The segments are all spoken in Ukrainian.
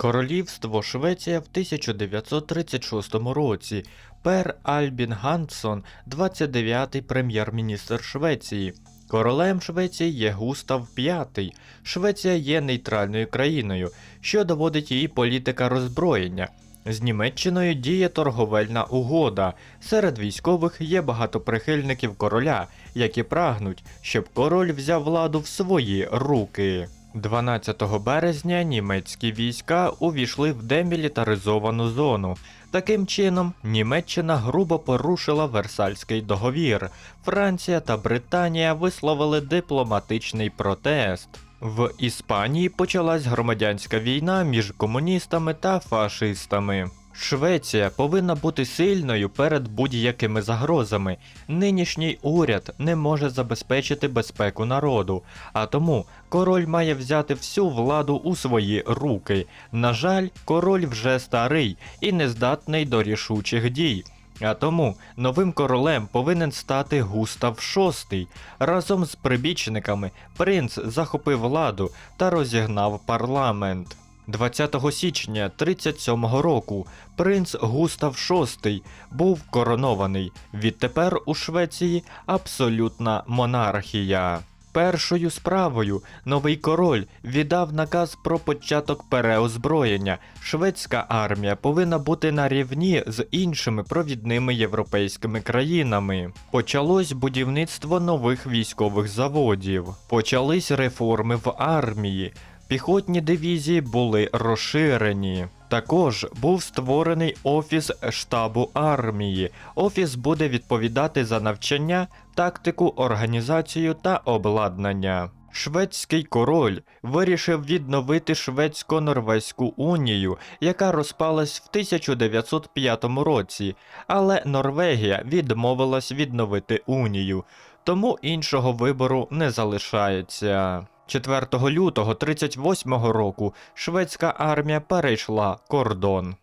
Королівство Швеція в 1936 році. Пер Альбін Ганссон, 29-й прем'єр-міністр Швеції. Королем Швеції є Густав V. Швеція є нейтральною країною, що доводить її політика роззброєння. З Німеччиною діє торговельна угода. Серед військових є багато прихильників короля, які прагнуть, щоб король взяв владу в свої руки. 12 березня німецькі війська увійшли в демілітаризовану зону. Таким чином, Німеччина грубо порушила Версальський договір. Франція та Британія висловили дипломатичний протест. В Іспанії почалась громадянська війна між комуністами та фашистами. Швеція повинна бути сильною перед будь-якими загрозами. Нинішній уряд не може забезпечити безпеку народу, а тому король має взяти всю владу у свої руки. На жаль, король вже старий і не здатний до рішучих дій. А тому новим королем повинен стати Густав VI. Разом з прибічниками принц захопив владу та розігнав парламент. 20 січня 37-го року принц Густав VI був коронований. Відтепер у Швеції абсолютна монархія. Першою справою новий король віддав наказ про початок переозброєння. Шведська армія повинна бути на рівні з іншими провідними європейськими країнами. Почалось будівництво нових військових заводів. Почались реформи в армії. Піхотні дивізії були розширені. Також був створений офіс штабу армії. Офіс буде відповідати за навчання, тактику, організацію та обладнання. Шведський король вирішив відновити Шведсько-Норвезьку унію, яка розпалась в 1905 році, але Норвегія відмовилась відновити унію, тому іншого вибору не залишається. 4 лютого 38 року шведська армія перейшла кордон.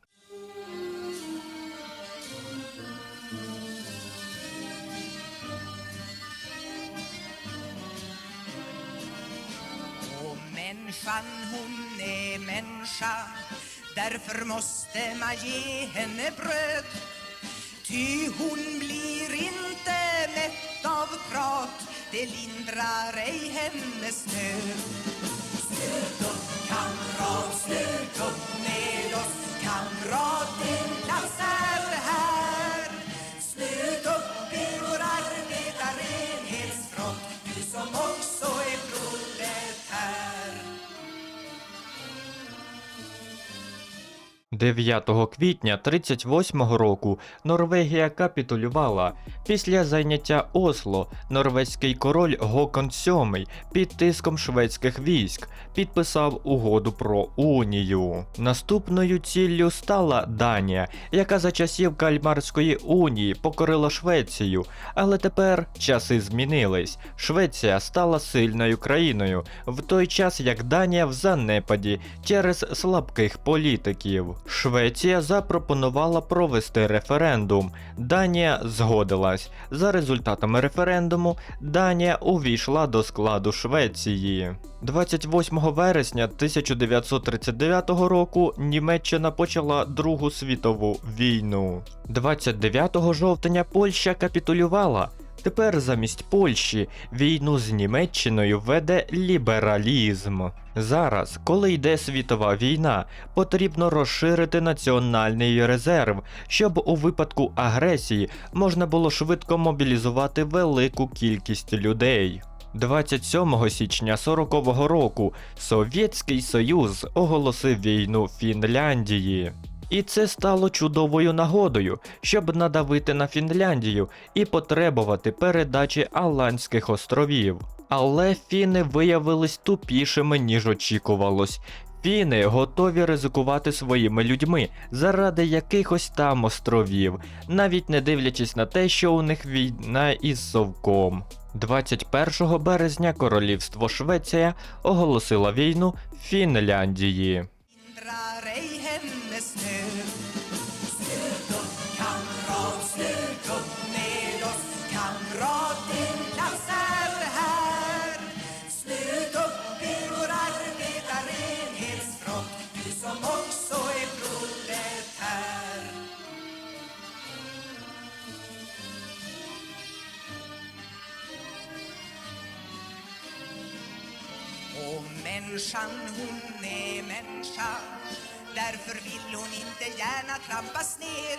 Därför måste man ge henne bröd Ty hon blir prat Det lindrar ej hennes nöd. Stöt upp kamrat, stöt upp med oss kamrat 9 квітня 38 року Норвегія капітулювала. Після зайняття Осло норвезький король Гокон VII під тиском шведських військ підписав угоду про унію. Наступною ціллю стала Данія, яка за часів Кальмарської унії покорила Швецію. Але тепер часи змінились. Швеція стала сильною країною, в той час як Данія в занепаді через слабких політиків. Швеція запропонувала провести референдум. Данія згодилась. За результатами референдуму Данія увійшла до складу Швеції. 28 вересня 1939 року Німеччина почала Другу світову війну. 29 жовтня Польща капітулювала. Тепер замість Польщі війну з Німеччиною веде лібералізм. Зараз, коли йде світова війна, потрібно розширити національний резерв, щоб у випадку агресії можна було швидко мобілізувати велику кількість людей. 27 січня 40-го року Совєтський Союз оголосив війну Фінляндії. І це стало чудовою нагодою, щоб надавити на Фінляндію і потребувати передачі Аландських островів. Але фіни виявились тупішими, ніж очікувалось. Фіни готові ризикувати своїми людьми заради якихось там островів, навіть не дивлячись на те, що у них війна із совком. 21 березня королівство Швеція оголосило війну Фінляндії. snöd. Stöd upp kamrat, slut upp med oss kamrat, din klass är här. Slut upp i vår arbetarenhetsfront, du som också är proletär. Och människan, hon är människa Därför vill hon inte gärna trampas ner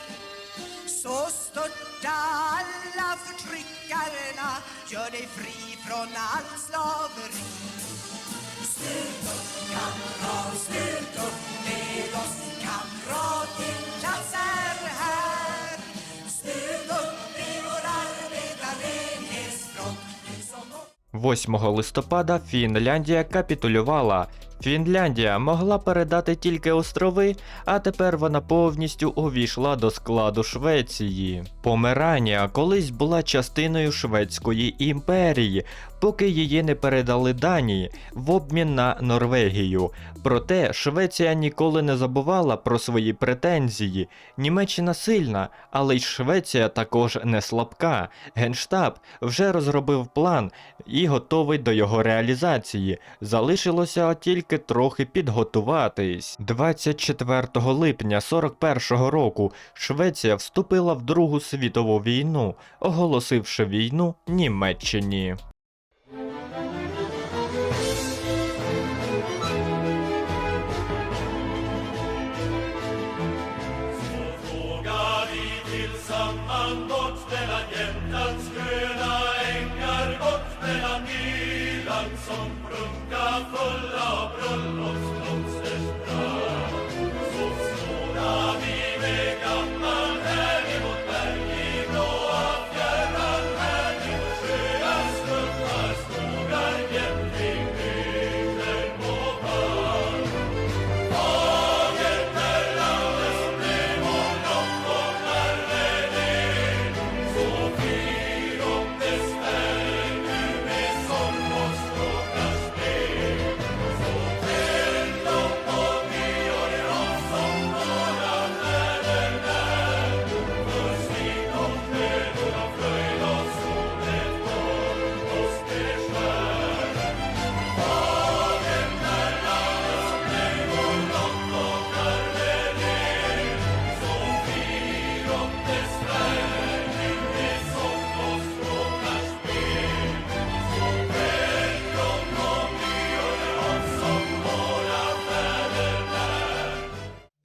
Så störta alla förtryckarna Gör dig fri från allt slaveri Slut upp kamrat, slut upp med oss Kamrat, din plats är här Slut upp med vår som 8 листопада Фінляндія капітулювала. Фінляндія могла передати тільки острови, а тепер вона повністю увійшла до складу Швеції. Померанія колись була частиною Шведської імперії, поки її не передали Данії в обмін на Норвегію. Проте Швеція ніколи не забувала про свої претензії. Німеччина сильна, але й Швеція також не слабка. Генштаб вже розробив план і готовий до його реалізації. Залишилося тільки трохи підготуватись. 24 липня 41-го року Швеція вступила в Другу світову війну, оголосивши війну Німеччині. Gott, der Agent als Höhe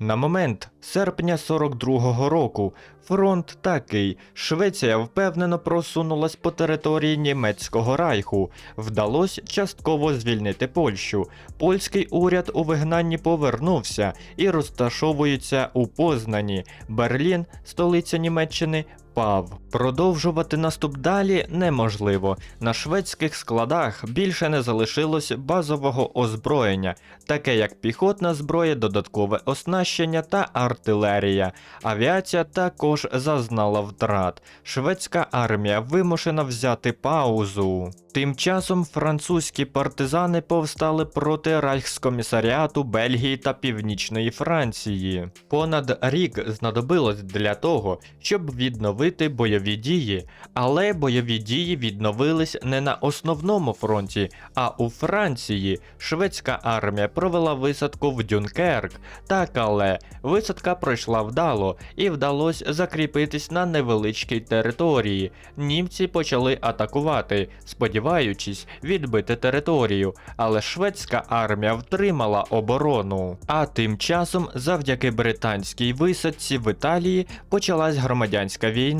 На момент серпня 42-го року фронт такий. Швеція впевнено просунулась по території німецького райху. Вдалося частково звільнити Польщу. Польський уряд у вигнанні повернувся і розташовується у Познані. Берлін, столиця Німеччини, пав. Продовжувати наступ далі неможливо. На шведських складах більше не залишилось базового озброєння, таке як піхотна зброя, додаткове оснащення та артилерія. Авіація також зазнала втрат. Шведська армія вимушена взяти паузу. Тим часом французькі партизани повстали проти Райхскомісаріату Бельгії та Північної Франції. Понад рік знадобилось для того, щоб відновити бойові дії, але бойові дії відновились не на основному фронті, а у Франції. Шведська армія провела висадку в Дюнкерк та Кале. Висадка пройшла вдало і вдалося закріпитись на невеличкій території. Німці почали атакувати, сподіваючись відбити територію, але шведська армія втримала оборону. А тим часом, завдяки британській висадці в Італії, почалась громадянська війна.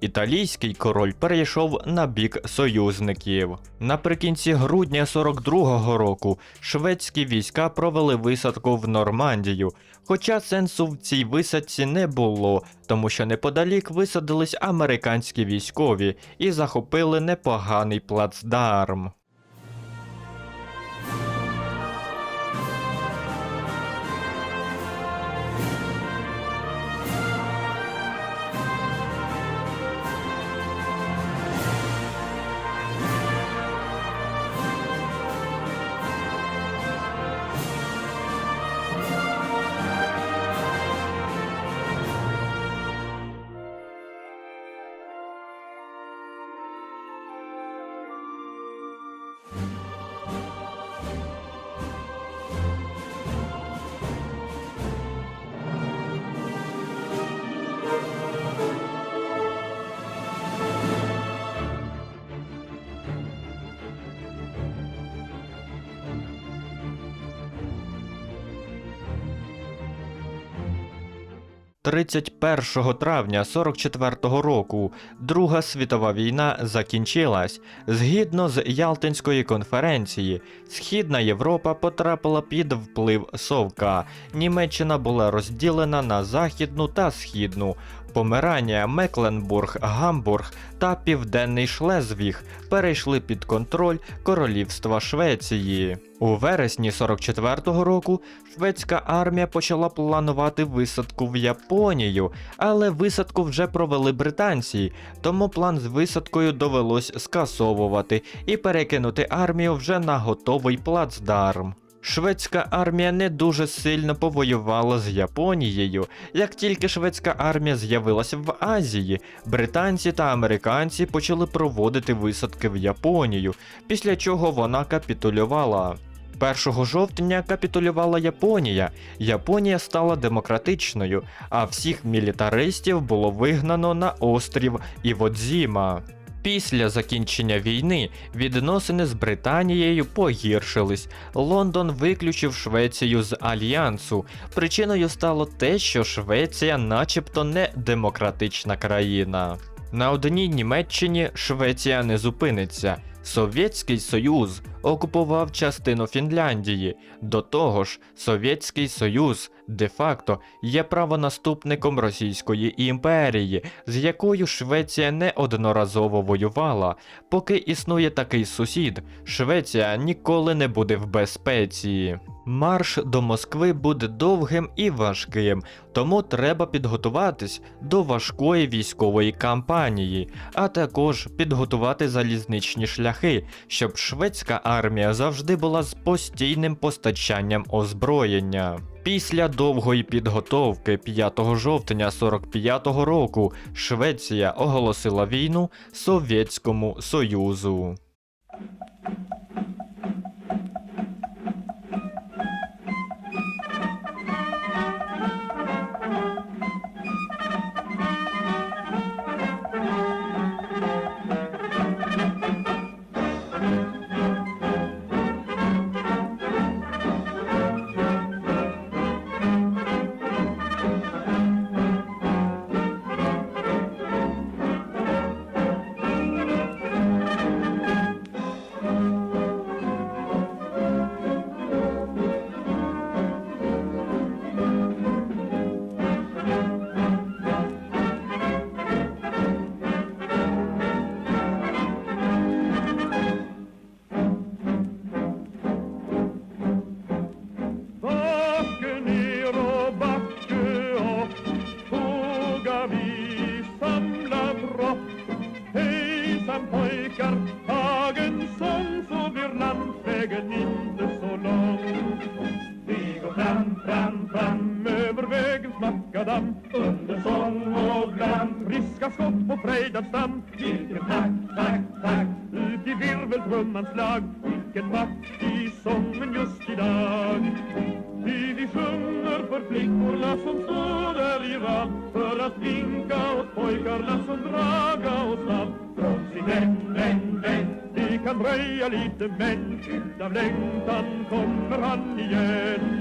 Італійський король перейшов на бік союзників. Наприкінці грудня 42-го року шведські війська провели висадку в Нормандію. Хоча сенсу в цій висадці не було, тому що неподалік висадились американські військові і захопили непоганий плацдарм. 31 травня 44-го року Друга світова війна закінчилась. Згідно з Ялтинської конференції, Східна Європа потрапила під вплив Совка. Німеччина була розділена на західну та східну. Померанія, Мекленбург, Гамбург та Південний Шлезвіг перейшли під контроль Королівства Швеції. У вересні 44-го року шведська армія почала планувати висадку в Японію, але висадку вже провели британці, тому план з висадкою довелось скасовувати і перекинути армію вже на готовий плацдарм. Шведська армія не дуже сильно повоювала з Японією. Як тільки шведська армія з'явилася в Азії, британці та американці почали проводити висадки в Японію, після чого вона капітулювала. 1 жовтня капітулювала Японія. Японія стала демократичною, а всіх мілітаристів було вигнано на острів Іводзіма. Після закінчення війни відносини з Британією погіршились. Лондон виключив Швецію з альянсу. Причиною стало те, що Швеція, начебто, не демократична країна. На одній Німеччині Швеція не зупиниться. Совєтський Союз окупував частину Фінляндії. До того ж, Совєтський Союз де-факто є правонаступником Російської імперії, з якою Швеція неодноразово воювала. Поки існує такий сусід, Швеція ніколи не буде в безпеці. Марш до Москви буде довгим і важким, тому треба підготуватись до важкої військової кампанії, а також підготувати залізничні шляхи, щоб шведська армія завжди була з постійним постачанням озброєння. Після довгої підготовки 5 жовтня 45-го року Швеція оголосила війну Совєтському Союзу. Väl trummans slag Vilken makt i sången just idag. Ty vi sjunger för flickorna som står där i rad. För att vinka åt pojkarna som draga oss av Från sin vän, vän, vän Det kan dröja lite men Utav längtan kommer han igen.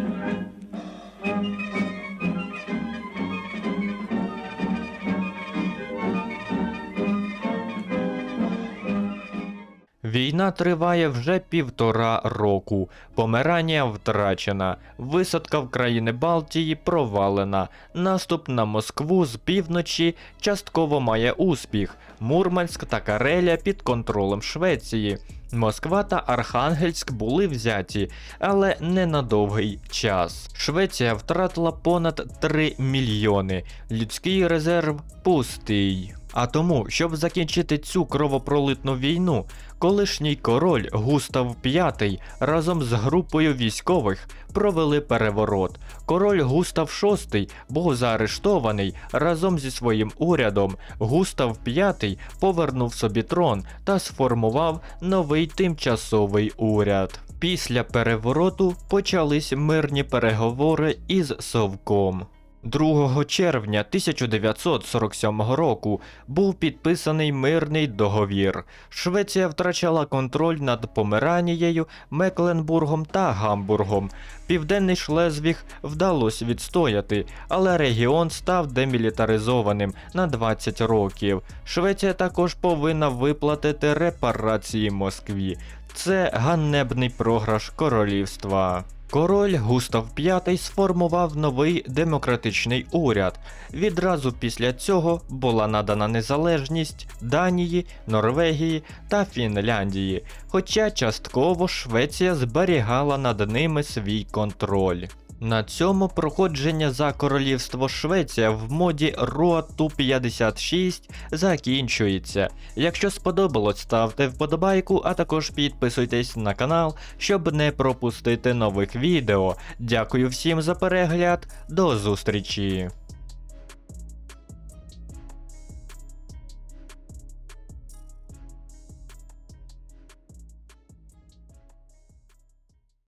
Війна триває вже півтора року. Помирання втрачена, висадка в країни Балтії провалена. Наступ на Москву з півночі частково має успіх. Мурманськ та Карелія під контролем Швеції. Москва та Архангельськ були взяті, але не на довгий час. Швеція втратила понад 3 мільйони. Людський резерв пустий. А тому, щоб закінчити цю кровопролитну війну, колишній король Густав V разом з групою військових провели переворот. Король Густав VI був заарештований разом зі своїм урядом. Густав V повернув собі трон та сформував новий тимчасовий уряд. Після перевороту почались мирні переговори із Совком. 2 червня 1947 року був підписаний мирний договір. Швеція втрачала контроль над Померанією, Мекленбургом та Гамбургом. Південний Шлезвіг вдалося відстояти, але регіон став демілітаризованим на 20 років. Швеція також повинна виплатити репарації Москві. Це ганебний програш королівства. Король Густав V сформував новий демократичний уряд. Відразу після цього була надана незалежність Данії, Норвегії та Фінляндії, хоча частково Швеція зберігала над ними свій контроль. На цьому проходження за королівство Швеція в моді Роату 56 закінчується. Якщо сподобалось, ставте вподобайку, а також підписуйтесь на канал, щоб не пропустити нових відео. Дякую всім за перегляд, до зустрічі!